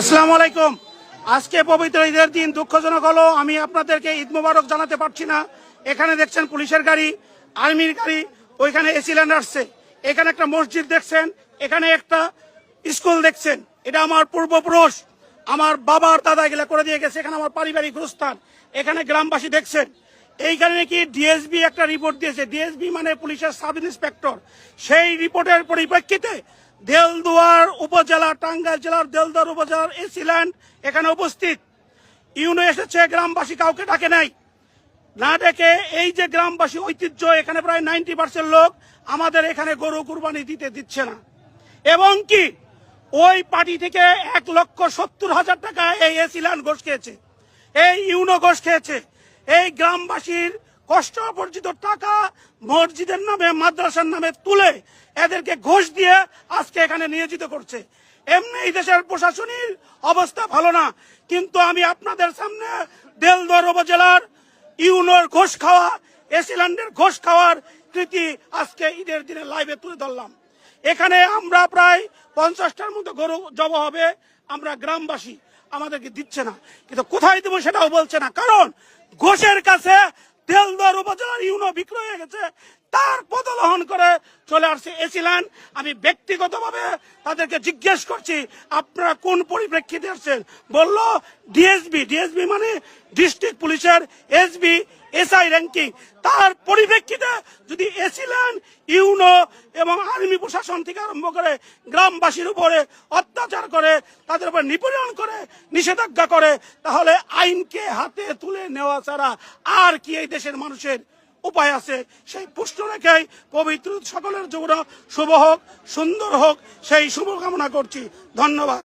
আসসালামু আলাইকুম। আজকে পবিত্র ঈদের দিন, দুঃখজনক হলো, আমি আপনাদেরকে ঈদ মোবারক জানাতে পারছি না। এখানে দেখছেন পুলিশের গাড়ি, আর্মির গাড়ি, ওইখানে এসি ল্যান্ড আসছে। এখানে একটা মসজিদ দেখছেন, এখানে একটা স্কুল দেখছেন। এটা আমার পূর্বপুরুষ, আমার বাবার দাদা এগুলা করে দিয়ে গেছে, এখানে আমার পারিবারিক গুরুস্থান, এখানে গ্রামবাসী দেখছেন। এইখানে নাকি ডিএসবি একটা রিপোর্ট দিয়েছে। ডিএসবি মানে পুলিশের সাব ইন্সপেক্টর সেই রিপোর্টের পরিপ্রেক্ষিতে দেলদুয়ার উপজেলা, টাঙ্গাইল জেলার দেলদুয়ার উপজেলার এসিল্যান্ড এখানে উপস্থিত। ইউনো এসেছে, গ্রামবাসী কাউকে ডাকে নাই। না ডেকে এই যে গ্রামবাসী ঐতিহ্য, এখানে প্রায় নাইনটি পার্সেন্ট লোক আমাদের এখানে গরু কুরবানি দিতে দিচ্ছে না। এবং কি, ওই পার্টি থেকে এক লক্ষ সত্তর হাজার টাকা এই এসিল্যান্ড ঘোষ খেয়েছে, এই ইউনো ঘোষ খেয়েছে, এই গ্রামবাসীর কষ্ট অর্জিত টাকা মসজিদের নামে, মাদ্রাসার নামে তুলে এদেরকে ঘোষ দিয়ে আজকে এখানে নিয়োজিত করছে। এমনি এই দেশের প্রশাসনিক অবস্থা ভালো না, কিন্তু আমি আপনাদের সামনে দেলদর উপজেলার ইউনোর ঘোষ খাওয়া এসিল্যান্ডের ঘোষ খাওয়ার কৃতি আজকে ঈদের দিনে লাইভে তুলে ধরলাম। এখানে আমরা প্রায় পঞ্চাশটার মতো গরু জব হবে, আমরা গ্রামবাসী, আমাদেরকে দিচ্ছে না। কিন্তু কোথায় দেবো সেটাও বলছে না, কারণ ঘোষের কাছে তেলদর উপজেলার ইউনো বিক্রয় হয়ে গেছে। তার পদলহন করে চলে আসছে এসিল্যান্ড আমি ব্যক্তিগতভাবে তাদেরকে জিজ্ঞেস করছি, আপনারা কোন পরিপ্রেক্ষিতে আসছেন? বলল, ডিএসবি। ডিএসবি মানে ডিস্ট্রিক্ট পুলিশের এসবি, এসআই র্যাঙ্কিং। তার পরিপ্রেক্ষিতে যদি এসিল্যান্ড ইউনো এবং আর্মি প্রশাসন থেকে আরম্ভ করে গ্রামবাসীর উপরে অত্যাচার করে, তাদের উপর নিপীড়ন করে, নিষেধাজ্ঞা করে, তাহলে আইনকে হাতে তুলে নেওয়া ছাড়া আর কি এই দেশের মানুষের উপায় আছে? সেই পুষ্ট রেখেই পবিত্র সকলের জন্য শুভ হোক, সুন্দর হোক, সেই শুভকামনা করছি। ধন্যবাদ।